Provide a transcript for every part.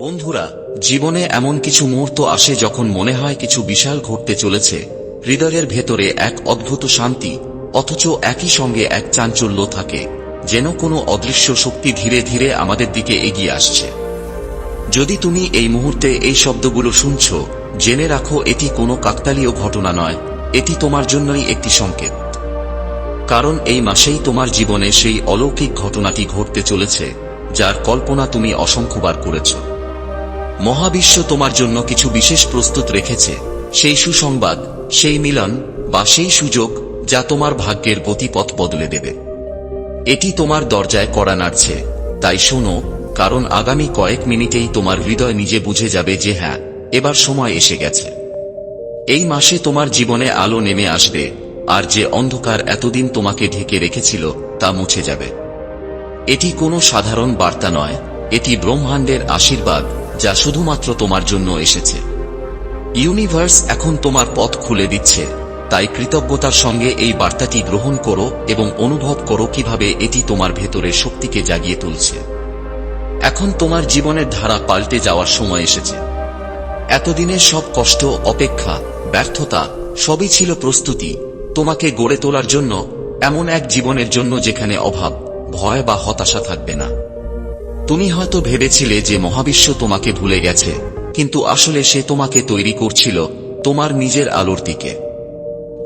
বন্ধুরা, জীবনে এমন কিছু মুহূর্ত আসে যখন মনে হয় কিছু বিশাল ঘটতে চলেছে। হৃদয়ের ভেতরে এক অদ্ভুত শান্তি, অথচ একই সঙ্গে এক চাঞ্চল্য থাকে, যেন কোনো অদৃশ্য শক্তি ধীরে ধীরে আমাদের দিকে এগিয়ে আসছে। যদি তুমি এই মুহূর্তে এই শব্দগুলো শুনছ, জেনে রাখো এটি কোনো কাকতালীয় ঘটনা নয়, এটি তোমার জন্যই একটি সংকেত। কারণ এই মাসেই তোমার জীবনে সেই অলৌকিক ঘটনাটি ঘটতে চলেছে, যার কল্পনা তুমি অসংখ্যবার করেছ। মহাবিশ্ব তোমার জন্য কিছু বিশেষ প্রস্তুত রেখেছে। সেই সুসংবাদ, সেই মিলন বা সেই সুযোগ যা তোমার ভাগ্যের গতিপথ বদলে দেবে। এটি তোমার দরজায় কড়া নাড়ছে। তাই শোনো, কারণ আগামী কয়েক মিনিটেই তোমার হৃদয় নিজে বুঝে যাবে যে হ্যাঁ এবার সময় এসে গেছে। এই মাসে তোমার জীবনে আলো নেমে আসবে, আর যে অন্ধকার এতদিন তোমাকে ঢেকে রেখেছিল, তা মুছে যাবে। এটি কোনো সাধারণ বার্তা নয়, এটি ব্রহ্মাণ্ডের আশীর্বাদ যা শুধুমাত্র তোমার জন্য এসেছে। ইউনিভার্স এখন তোমার পথ খুলে দিচ্ছে। তাই কৃতজ্ঞতার সঙ্গে এই বার্তাটি গ্রহণ করো এবং অনুভব করো কীভাবে এটি তোমার ভেতরের শক্তিকে জাগিয়ে তুলছে। এখন তোমার জীবনের ধারা পাল্টে যাওয়ার সময় এসেছে। এতদিনের সব কষ্ট, অপেক্ষা, ব্যর্থতা, সবই ছিল প্রস্তুতি। তোমাকে গড়ে তোলার জন্য এমন এক জীবনের জন্য যেখানে অভাব, ভয় বা হতাশা থাকবে না। তুমি হয়তো ভেবেছিলে যে মহাবিশ্ব তোমাকে ভুলে গেছে, কিন্তু আসলে সে তোমাকে তৈরি করছিল তোমার নিজের আলোর দিকে।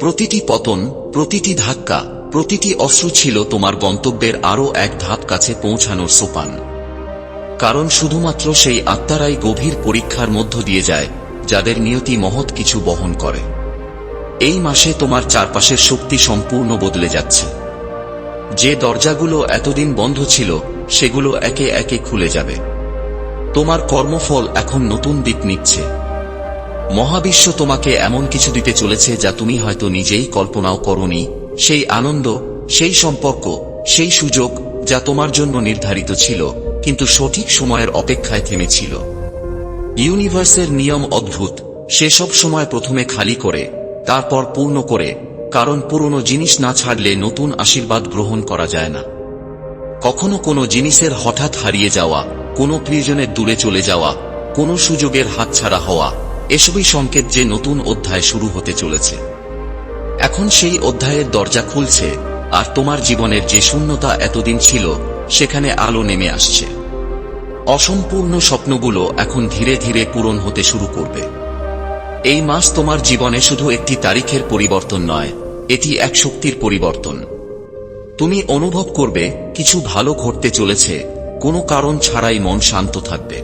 প্রতিটি পতন, প্রতিটি ধাক্কা, প্রতিটি অশ্রু ছিল তোমার গন্তব্যের আরও এক ধাপ কাছে পৌঁছানোর সোপান। কারণ শুধুমাত্র সেই আত্মারাই গভীর পরীক্ষার মধ্য দিয়ে যায়, যাদের নিয়তি মহৎ কিছু বহন করে। এই মাসে তোমার চারপাশের শক্তি সম্পূর্ণ বদলে যাচ্ছে। যে দরজাগুলো এতদিন বন্ধ ছিল সেগুলো একে একে খুলে যাবে। তোমার কর্মফল এখন নতুন দিক নিচ্ছে। মহাবিশ্ব তোমাকে এমন কিছু দিতে চলেছে যা তুমি হয়তো নিজেই কল্পনাও করনি। সেই আনন্দ, সেই সম্পর্ক, সেই সুযোগ যা তোমার জন্য নির্ধারিত ছিল, কিন্তু সঠিক সময়ের অপেক্ষায় থেমেছিল। ইউনিভার্সের নিয়ম অদ্ভুত। সে সব সময় প্রথমে খালি করে, তারপর পূর্ণ করে, কারণ পুরনো জিনিস না ছাড়লে নতুন আশীর্বাদ গ্রহণ করা যায় না। কখনো কোনো জিনিসের হঠাৎ হারিয়ে যাওয়া, কোনো প্রিয়জনের দূরে চলে যাওয়া, কোনো সুযোগের হাতছাড়া হওয়া, এসবই সংকেত যে নতুন অধ্যায় শুরু হতে চলেছে। এখন সেই অধ্যায়ের দরজা খুলছে, আর তোমার জীবনের যে শূন্যতা এতদিন ছিল, সেখানে আলো নেমে আসছে। অসম্পূর্ণ স্বপ্নগুলো এখন ধীরে ধীরে পূরণ হতে শুরু করবে। এই মাস তোমার জীবনে শুধু একটি তারিখের পরিবর্তন নয়, এটি এক শক্তির পরিবর্তন। তুমি অনুভব করবে কিছু ভালো ঘটতে চলেছে, কোনো কারণ ছাড়াই মন শান্ত থাকবে।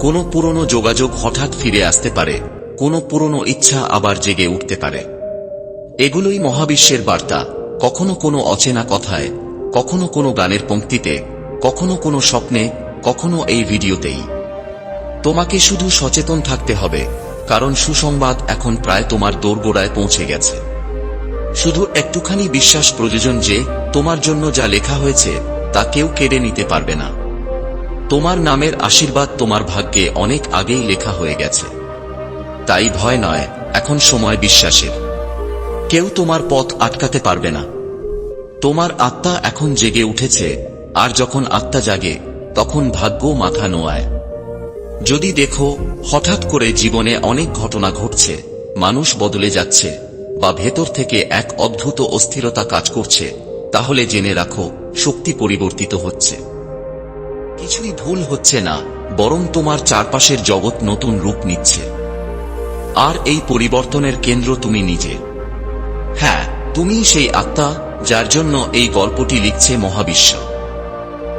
কোনো পুরনো যোগাযোগ হঠাৎ ফিরে আসতে পারে, কোনো পুরনো ইচ্ছা আবার জেগে উঠতে পারে। এগুলোই মহাবিশ্বের বার্তা। কখনো কোনো অচেনা কথায়, কখনো কোনো গানের পঙ্ক্তিতে, কখনো কোনো স্বপ্নে, কখনো এই ভিডিওতেই। তোমাকে শুধু সচেতন থাকতে হবে, কারণ সুসংবাদ এখন প্রায় তোমার দোরগোড়ায় পৌঁছে গেছে। শুধু একটুখানি বিশ্বাস প্রয়োজন যে, তোমার জন্য যা লেখা হয়েছে, তা কেউ কেড়ে নিতে পারবে না। তোমার নামের আশীর্বাদ তোমার ভাগ্যে অনেক আগেই লেখা হয়ে গেছে। তাই ভয় নয়, এখন সময় বিশ্বাসের। কেউ তোমার পথ আটকাতে পারবে না। তোমার আত্মা এখন জেগে উঠেছে, আর যখন আত্মা জাগে, তখন ভাগ্য মাথা নোয়ায়। যদি দেখো, হঠাৎ করে জীবনে অনেক ঘটনা ঘটছে, মানুষ বদলে যাচ্ছে। বা ভেতর থেকে এক অদ্ভুত অস্থিরতা কাজ করছে, তাহলে জেনে রাখো, শক্তি পরিবর্তিত হচ্ছে। কিছুই ভুল হচ্ছে না, বরং তোমার চারপাশের জগৎ নতুন রূপ নিচ্ছে। আর এই পরিবর্তনের কেন্দ্র তুমি নিজে। হ্যাঁ তুমি সেই আত্মা, যার জন্য এই গল্পটি লিখছে মহাবিশ্ব।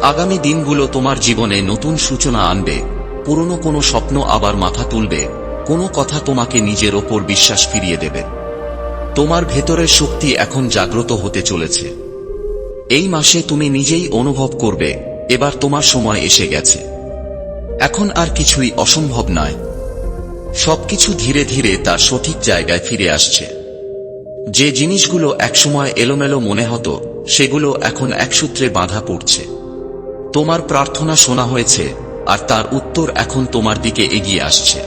আগামী দিনগুলো তোমার জীবনে নতুন সূচনা আনবে, পুরনো কোনো স্বপ্ন আবার মাথা তুলবে, কোনো কথা তোমাকে নিজের ওপর বিশ্বাস ফিরিয়ে দেবে। তোমার ভেতরের শক্তি এখন জাগ্রত হতে চলেছে। এই মাসে তুমি নিজেই অনুভব করবে, এবার তোমার সময় এসে গেছে। এখন আর কিছুই অসম্ভব নয়। সবকিছু ধীরে ধীরে তার সঠিক জায়গায় ফিরে আসছে। যে জিনিসগুলো একসময় এলোমেলো মনে হতো, সেগুলো এখন একসূত্রে বাঁধা পড়ছে। তোমার প্রার্থনা শোনা হয়েছে, আর তার উত্তর এখন তোমার দিকে এগিয়ে আসছে।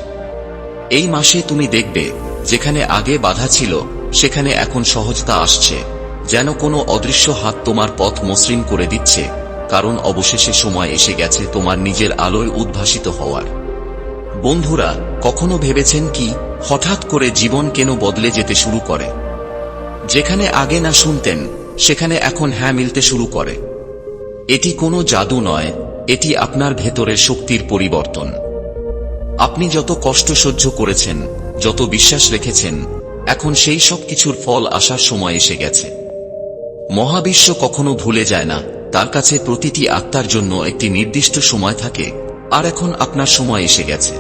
এই মাসে তুমি দেখবে, যেখানে আগে বাধা ছিল সেখানে এখন সহজতা আসছে, যেন কোনো অদৃশ্য হাত তোমার পথ মসৃণ করে দিচ্ছে, কারণ অবশেষে সময় এসে গেছে তোমার নিজের আলোয় উদ্ভাসিত হওয়ার। বন্ধুরা, কখনো ভেবেছেন কি, হঠাৎ করে জীবন কেন বদলে যেতে শুরু করে? যেখানে আগে না শুনতেন, সেখানে এখন হ্যাঁ মিলতে শুরু করে। এটি কোনো জাদু নয়, এটি আপনার ভেতরের শক্তির পরিবর্তন। আপনি যত কষ্ট সহ্য করেছেন, যত বিশ্বাস রেখেছেন এখন সেই সব কিছুর ফল আসার সময় এসে গেছে। মহাবিশ্ব কখনো ভুলে যায় না, তার কাছে প্রতিটি আত্মার জন্য একটি নির্দিষ্ট সময় থাকে, আর এখন আপনার সময় এসে গেছে।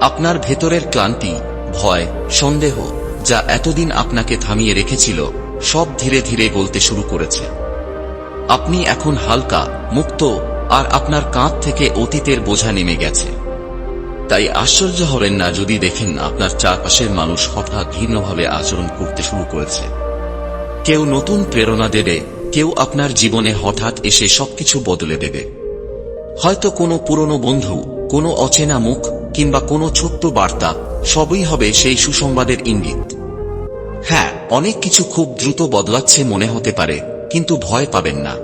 আপনার ভেতরের ক্লান্তি, ভয়, সন্দেহ, যা এতদিন আপনাকে থামিয়ে রেখেছিল, সব ধীরে ধীরে গলতে শুরু করেছে। আপনি এখন হালকা, মুক্ত, আর আপনার কাঁধ থেকে অতীতের বোঝা নেমে গেছে। তাই আশ্চর্য হবেন না যদি দেখেন আপনার চারপাশের মানুষ হঠাৎ ভিন্নভাবে আচরণ করতে শুরু করেছে। কেউ নতুন প্রেরণা দেবে, কেউ আপনার জীবনে হঠাৎ এসে সবকিছু বদলে দেবে। হয়তো কোনো পুরনো বন্ধু, কোনো অচেনা মুখ, কিংবা কোনো ছোট্ট বার্তা, সবই হবে সেই সুসংবাদের ইঙ্গিত। হ্যাঁ অনেক কিছু খুব দ্রুত বদলাচ্ছে মনে হতে পারে, কিন্তু ভয় পাবেন না।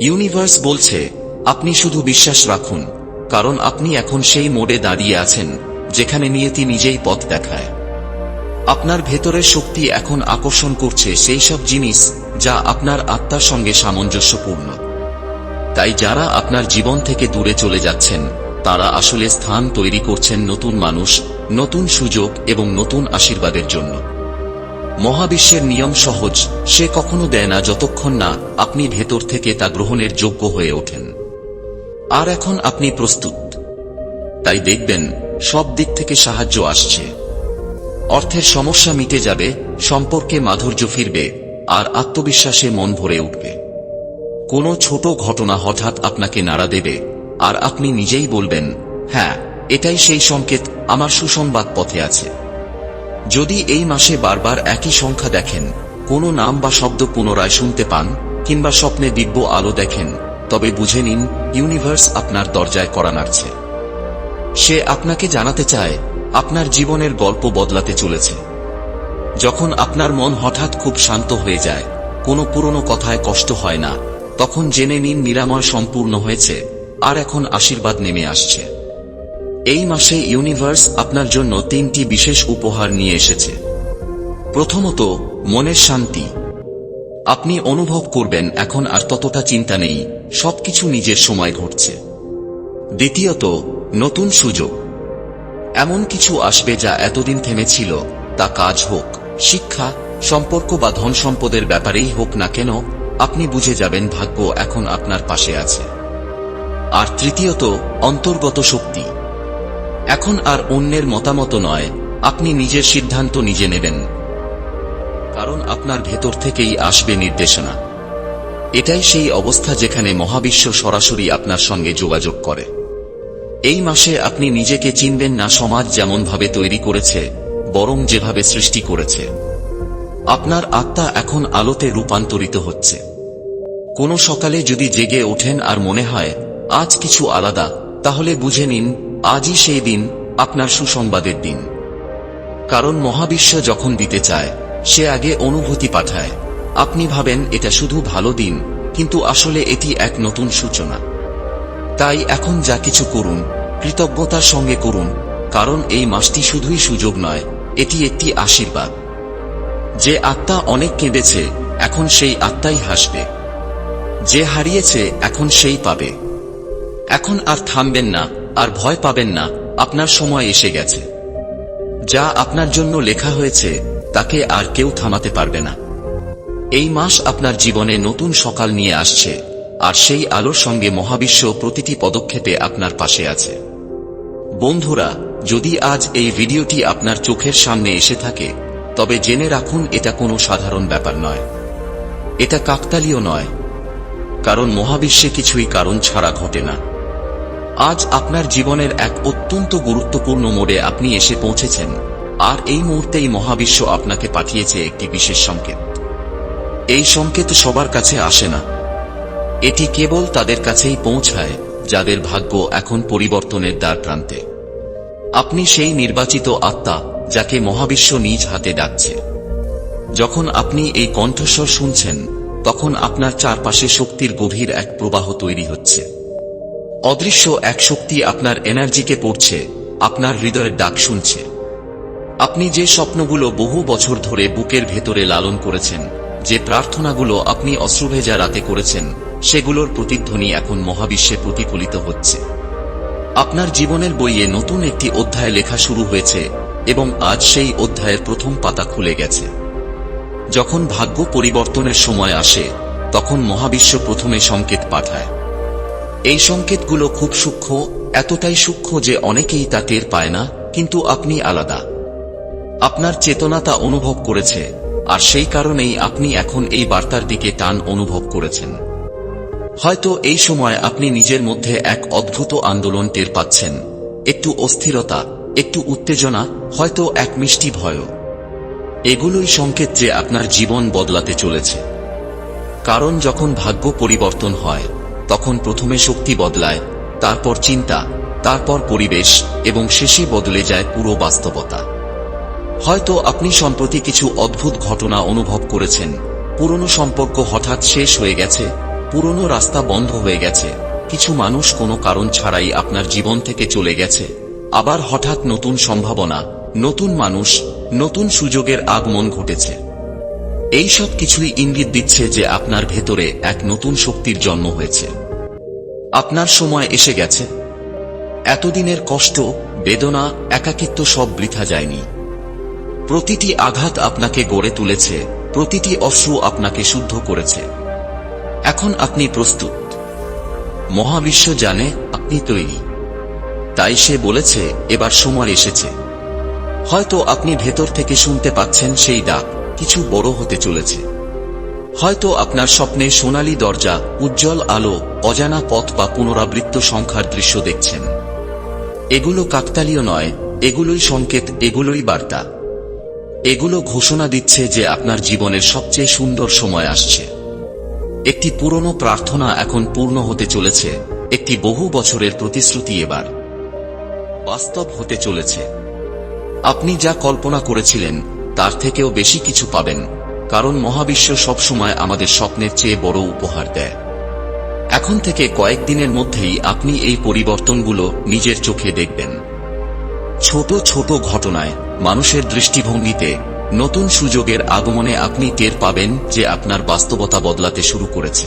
ইউনিভার্স বলছে, আপনি শুধু বিশ্বাস রাখুন কারণ আপনি এখন সেই মোড়ে দাঁড়িয়ে আছেন, যেখানে নিয়তি নিজেই পথ দেখায়। আপনার ভেতরের শক্তি এখন আকর্ষণ করছে সেই সব জিনিস যা আপনার আত্মার সঙ্গে সামঞ্জস্যপূর্ণ। তাই যারা আপনার জীবন থেকে দূরে চলে যাচ্ছেন, তারা আসলে স্থান তৈরি করছেন নতুন মানুষ, নতুন সুযোগ এবং নতুন আশীর্বাদের জন্য। মহাবিশ্বের নিয়ম সহজ, সে কখনো দেয় না যতক্ষণ না আপনি ভেতর থেকে তা গ্রহণের যোগ্য হয়ে ওঠেন। আর এখন আপনি প্রস্তুত। তাই দেখবেন, সব দিক থেকে সাহায্য আসছে। অর্থের সমস্যা মিটে যাবে, সম্পর্কে মাধুর্য ফিরবে, আর আত্মবিশ্বাসে মন ভরে উঠবে। কোনো ছোট ঘটনা হঠাৎ আপনাকে নাড়া দেবে, আর আপনি নিজেই বলবেন হ্যাঁ এটাই সেই সংকেত, আমার সুসংবাদ পথে আছে। যদি এই মাসে বারবার একই সংখ্যা দেখেন, কোনো নাম বা শব্দ পুনরায় শুনতে পান, কিংবা স্বপ্নে দিব্য আলো দেখেন তবে বুঝে নিন, ইউনিভার্স আপনার দরজায় করা নাড়ছে। সে আপনাকে জানাতে চায়, আপনার জীবনের গল্প বদলাতে চলেছে। যখন আপনার মন হঠাৎ খুব শান্ত হয়ে যায়, কোনো পুরনো কথায় কষ্ট হয় না, তখন জেনে নিন নিরাময় সম্পূর্ণ হয়েছে, আর এখন আশীর্বাদ নেমে আসছে। এই মাসে ইউনিভার্স আপনার জন্য তিনটি বিশেষ উপহার নিয়ে এসেছে। প্রথমত, মনের শান্তি। আপনি অনুভব করবেন, এখন আর ততটা চিন্তা নেই সবকিছু নিজের সময় ঘটছে। দ্বিতীয়ত, নতুন সুযোগ। এমন কিছু আসবে যা এতদিন থেমেছিল, তা কাজ হোক, শিক্ষা, সম্পর্ক বা ধন সম্পদের ব্যাপারেই হোক না কেন, আপনি বুঝে যাবেন ভাগ্য এখন আপনার পাশে আছে। আর তৃতীয়ত, অন্তর্গত শক্তি। এখন আর অন্যের মতামত নয়, আপনি নিজের সিদ্ধান্ত নিজে নেবেন। কারণ আপনার ভেতর থেকেই আসবে নির্দেশনা। এটাই সেই অবস্থা যেখানে মহাবিশ্ব সরাসরি আপনার সঙ্গে যোগাযোগ করে। এই মাসে আপনি নিজেকে চিনবেন না সমাজ যেমনভাবে তৈরি করেছে, বরং যেভাবে সৃষ্টি করেছে। আপনার আত্মা এখন আলোতে রূপান্তরিত হচ্ছে। কোনো সকালে যদি জেগে ওঠেন আর মনে হয়, আজ কিছু আলাদা, তাহলে বুঝে নিন, আজই সেই দিন, আপনার সুসংবাদের দিন। কারণ মহাবিশ্ব যখন দিতে চায়, সে আগে অনুভূতি পাঠায়। আপনি ভাবেন এটা শুধু ভালো দিন, কিন্তু আসলে এটি এক নতুন সূচনা। তাই এখন যা কিছু করুন কৃতজ্ঞতার সঙ্গে করুন, কারণ এই মাসটি শুধুই সুযোগ নয়, এটি একটি আশীর্বাদ। যে আত্মা অনেক কেঁদেছে, এখন সেই আত্মাই হাসবে। যে হারিয়েছে, এখন সেই পাবে। এখন আর থামবেন না, আর ভয় পাবেন না, আপনার সময় এসে গেছে। যা আপনার জন্য লেখা হয়েছে, তাকে আর কেউ থামাতে পারবে না। এই মাস আপনার জীবনে নতুন সকাল নিয়ে আসছে, আর সেই আলোর সঙ্গে মহাবিশ্ব প্রতিটি পদক্ষেপে আপনার পাশে আছে। বন্ধুরা, যদি আজ এই ভিডিওটি আপনার চোখের সামনে এসে থাকে, তবে জেনে রাখুন এটা কোনো সাধারণ ব্যাপার নয়। এটা কাকতালীয় নয়, কারণ মহাবিশ্বে কিছুই কারণ ছাড়া ঘটে না। আজ আপনার জীবনের এক অত্যন্ত গুরুত্বপূর্ণ মোড়ে আপনি এসে পৌঁছেছেন, আর এই মুহূর্তেই মহাবিশ্ব আপনাকে পাঠিয়েছে একটি বিশেষ সংকেত। এই সংকেত সবার কাছে আসে না। এটি কেবল তাদের কাছেই পৌঁছায়, যাদের ভাগ্য এখন পরিবর্তনের দ্বার প্রান্তে। আপনি সেই নির্বাচিত আত্মা, যাকে মহাবিশ্ব নিজ হাতে ডাকছে। যখন আপনি এই কণ্ঠস্বর শুনছেন, তখন আপনার চারপাশে শক্তির গভীর এক প্রবাহ তৈরি হচ্ছে। অদৃশ্য এক শক্তি আপনার এনার্জিকে পড়ছে, আপনার হৃদয়ের ডাক শুনছে। আপনি যে স্বপ্নগুলো বহু বছর ধরে বুকের ভেতরে লালন করেছেন যে প্রার্থনাগুলো আপনি অশ্রুভেজা রাতে করেছেন, সেগুলোর প্রতিধ্বনি এখন মহাবিশ্বে প্রতিফলিত হচ্ছে। আপনার জীবনের বইয়ে নতুন একটি অধ্যায় লেখা শুরু হয়েছে এবং আজ সেই অধ্যায়ের প্রথম পাতা খুলে গেছে। যখন ভাগ্য পরিবর্তনের সময় আসে, তখন মহাবিশ্ব প্রথমে সংকেত পাঠায়। এই সংকেতগুলো খুব সূক্ষ্ম, এতটাই সূক্ষ্ম যে অনেকেই তা টের পায় না, কিন্তু আপনি আলাদা। আপনার চেতনা তা অনুভব করেছে আর সেই কারণেই আপনি এখন এই বার্তার দিকে টান অনুভব করেছেন। হয়তো এই সময় আপনি নিজের মধ্যে এক অদ্ভুত আন্দোলন টের পাচ্ছেন। একটু অস্থিরতা, একটু উত্তেজনা, হয়তো এক মিষ্টি ভয়ও। এগুলোই সংকেত যে আপনার জীবন বদলাতে চলেছে। কারণ যখন ভাগ্য পরিবর্তন হয়, তখন প্রথমে শক্তি বদলায়, তারপর চিন্তা, তারপর পরিবেশ এবং শেষে বদলে যায় পুরো বাস্তবতা। হয়তো আপনি সম্প্রতি কিছু অদ্ভুত ঘটনা অনুভব করেছেন। পুরনো সম্পর্ক হঠাৎ শেষ হয়ে গেছে, পুরনো রাস্তা বন্ধ হয়ে গেছে। কিছু মানুষ কোনো কারণ ছাড়াই আপনার জীবন থেকে চলে গেছে। আবার হঠাৎ নতুন সম্ভাবনা, নতুন মানুষ, নতুন সুযোগের আগমন ঘটেছে। এই সব কিছুই ইঙ্গিত দিচ্ছে যে আপনার ভেতরে এক নতুন শক্তির জন্ম হয়েছে। আপনার সময় এসে গেছে। এতদিনের কষ্ট, বেদনা, একাকিত্ব সব বৃথা যায়নি। প্রতিটি আঘাত আপনাকে গড়ে তুলেছে, প্রতিটি অশ্রু আপনাকে শুদ্ধ করেছে। এখন আপনি প্রস্তুত। মহাবিশ্ব জানে, আপনি তৈরি। তাই সে বলেছে, এবার সময় এসেছে। হয়তো আপনি ভেতর থেকে শুনতে পাচ্ছেন সেই ডাক, কিছু বড় হতে চলেছে। হয়তো আপনার স্বপ্নে সোনালী দরজা, উজ্জ্বল আলো, অজানা পথ বা পুনরাবৃত্ত সংখ্যার দৃশ্য দেখছেন। এগুলো কাকতালীয় নয়, এগুলোই সংকেত, এগুলোই বার্তা। এগুলো ঘোষণা দিচ্ছে যে আপনার জীবনের সবচেয়ে সুন্দর সময় আসছে। একটি পুরনো প্রার্থনা এখন পূর্ণ হতে চলেছে, একটি বহু বছরের প্রতিশ্রুতি এবার। বাস্তব হতে চলেছে। আপনি যা কল্পনা করেছিলেন, তার থেকেও বেশি কিছু পাবেন, কারণ মহাবিশ্ব সবসময় আমাদের স্বপ্নের চেয়ে বড় উপহার দেয়। এখন থেকে কয়েকদিনের মধ্যেই আপনি এই পরিবর্তনগুলো নিজের চোখে দেখবেন। ছোট ছোট ঘটনায় মানুষের দৃষ্টিভঙ্গিতে নতুন সুযোগের আগমনে আপনি টের পাবেন যে আপনার বাস্তবতা বদলাতে শুরু করেছে।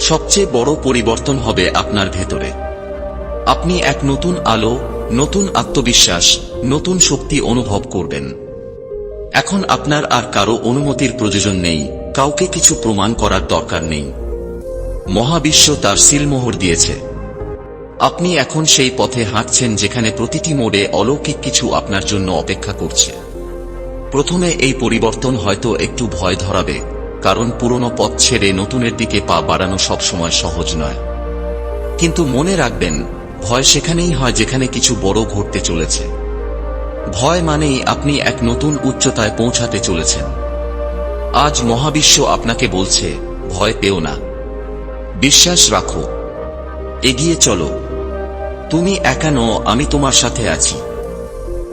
সবচেয়ে বড় পরিবর্তন হবে আপনার ভেতরে। আপনি এক নতুন আলো, নতুন আত্মবিশ্বাস, নতুন শক্তি অনুভব করবেন। এখন আপনার আর কারও অনুমতির প্রয়োজন নেই, কাউকে কিছু প্রমাণ করার দরকার নেই। মহাবিশ্ব তার সিলমোহর দিয়েছে। আপনি এখন সেই পথে হাঁটছেন যেখানে প্রতিটি মোড়ে অলৌকিক কিছু আপনার জন্য অপেক্ষা করছে। প্রথমে এই পরিবর্তন হয়তো একটু ভয় ধরাবে, কারণ পুরনো পথ ছেড়ে নতুনের দিকে পা বাড়ানো সবসময় সহজ নয়। কিন্তু মনে রাখবেন, ভয় সেখানেই হয় যেখানে কিছু বড় ঘটতে চলেছে। ভয় মানেই আপনি এক নতুন উচ্চতায় পৌঁছাতে চলেছেন। আজ মহাবিশ্ব আপনাকে বলছে, ভয় পেও না। বিশ্বাস রাখো, এগিয়ে চলো। তুমি একা নও, আমি তোমার সাথে আছি।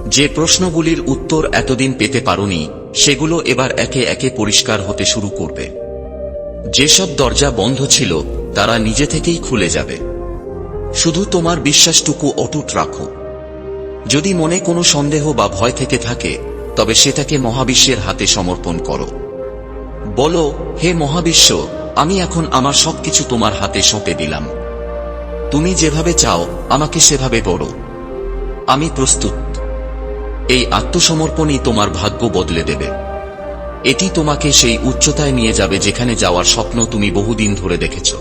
যে প্রশ্নগুলির উত্তর এতদিন পেতে পারোনি, সেগুলো এবার একে একে পরিষ্কার হতে শুরু করবে। যেসব দরজা বন্ধ ছিল, তারা নিজে থেকেই খুলে যাবে। শুধু তোমার বিশ্বাসটুকু অটুট রাখো। যদি মনে কোনো সন্দেহ বা ভয় থেকে থাকে, তবে সেটাকে মহাবিশ্বের হাতে সমর্পণ করো। বলো, হে মহাবিশ্ব, আমি এখন আমার সবকিছু তোমার হাতে সঁপে দিলাম। তুমি যেভাবে চাও, আমাকে সেভাবে করো। আমি প্রস্তুত। এই আত্মসমর্পণই তোমার ভাগ্য বদলে দেবে। এটি তোমাকে সেই উচ্চতায় নিয়ে যাবে যেখানে যাওয়ার স্বপ্ন তুমি বহুদিন ধরে দেখেছ।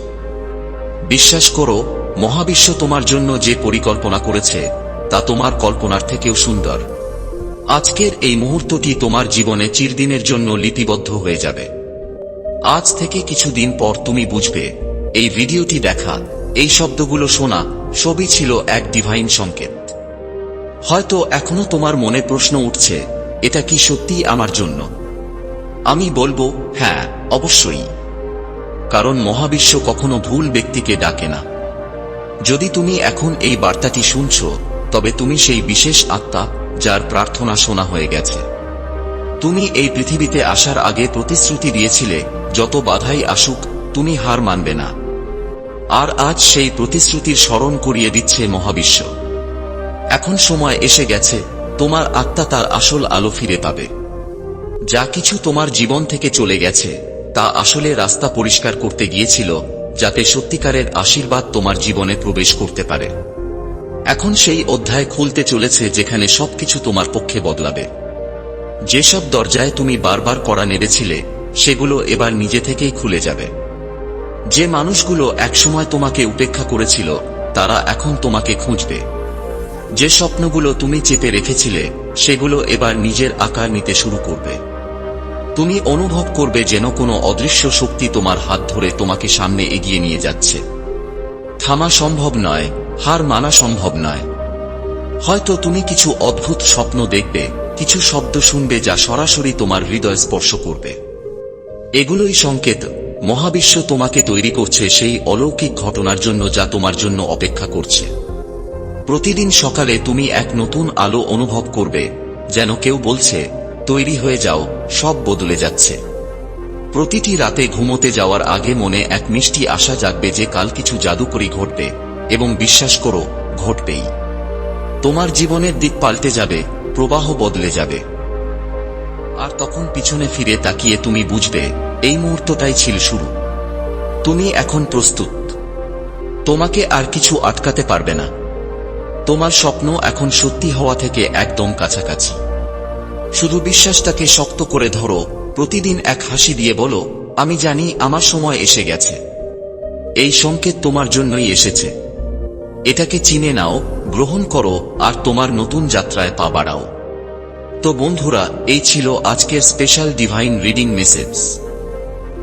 বিশ্বাস করো, মহাবিশ্ব তোমার জন্য যে পরিকল্পনা করেছে, তা তোমার কল্পনার থেকেও সুন্দর। আজকের এই মুহূর্তটি তোমার জীবনে চিরদিনের জন্য লিপিবদ্ধ হয়ে যাবে। আজ থেকে কিছুদিন পর তুমি বুঝবে, এই ভিডিওটি দেখা এই শব্দগুলো শোনা সবই ছিল এক ডিভাইন সংকেত। হয়তো এখনও তোমার মনে প্রশ্ন উঠছে, এটা কি সত্যি আমার জন্য? আমি বলব হ্যাঁ অবশ্যই। কারণ মহাবিশ্ব কখনো ভুল ব্যক্তিকে ডাকে না। যদি তুমি এখন এই বার্তাটি শুনছ, তবে তুমি সেই বিশেষ আত্মা যার প্রার্থনা শোনা হয়ে গেছে। তুমি এই পৃথিবীতে আসার আগে প্রতিশ্রুতি দিয়েছিলে, যত বাধাই আসুক, তুমি হার মানবে না। আর আজ সেই প্রতিশ্রুতির স্মরণ করিয়ে দিচ্ছে মহাবিশ্ব। এখন সময় এসে গেছে, তোমার আত্মা তার আসল আলো ফিরে পাবে। যা কিছু তোমার জীবন থেকে চলে গেছে, তা আসলে রাস্তা পরিষ্কার করতে গিয়েছিল, যাতে সত্যিকারের আশীর্বাদ তোমার জীবনে প্রবেশ করতে পারে। এখন সেই অধ্যায় খুলতে চলেছে যেখানে সবকিছু তোমার পক্ষে বদলাবে। যেসব দরজায় তুমি বারবার করা নেড়েছিলে, সেগুলো এবার নিজে থেকেই খুলে যাবে। যে মানুষগুলো একসময় তোমাকে উপেক্ষা করেছিল, তারা এখন তোমাকে খুঁজবে। যে স্বপ্নগুলো তুমি চেপে রেখেছিলে, সেগুলো এবার নিজের আকার নিতে শুরু করবে। তুমি অনুভব করবে যেন কোনো অদৃশ্য শক্তি তোমার হাত ধরে তোমাকে সামনে এগিয়ে নিয়ে যাচ্ছে। থামা সম্ভব নয়, হার মানা সম্ভব নয়। হয়তো তুমি কিছু অদ্ভুত স্বপ্ন দেখবে, কিছু শব্দ শুনবে যা সরাসরি তোমার হৃদয় স্পর্শ করবে। এগুলোই সংকেত মহাবিশ্ব তোমাকে তৈরি করছে সেই অলৌকিক ঘটনার জন্য যা তোমার জন্য অপেক্ষা করছে। প্রতিদিন সকালে তুমি এক নতুন আলো অনুভব করবে, যেন কেউ বলছে, তৈরি হয়ে যাও, সব বদলে যাচ্ছে। প্রতিটি রাতে ঘুমোতে যাওয়ার আগে মনে এক মিষ্টি আশা জাগবে যে কাল কিছু জাদুকরি ঘটবে এবং বিশ্বাস করো, ঘটবেই। তোমার জীবনের দিক পাল্টে যাবে, প্রবাহ বদলে যাবে। আর তখন পিছনে ফিরে তাকিয়ে তুমি বুঝবে এই মুহূর্তটাই ছিল শুরু। তুমি এখন প্রস্তুত। তোমাকে আর কিছু আটকাতে পারবে না। তোমার স্বপ্ন এখন সত্যি হওয়া থেকে একদম কাছাকাছি। শুধু বিশ্বাসটাকে শক্ত করে ধরো, প্রতিদিন এক হাসি দিয়ে বলো, আমি জানি আমার সময় এসে গেছে। এই সংকেত তোমার জন্যই এসেছে। এটাকে চিনে নাও, গ্রহণ করো, আর তোমার নতুন যাত্রায় পা বাড়াও। তো বন্ধুরা, এই ছিল আজকের স্পেশাল ডিভাইন রিডিং মেসেজ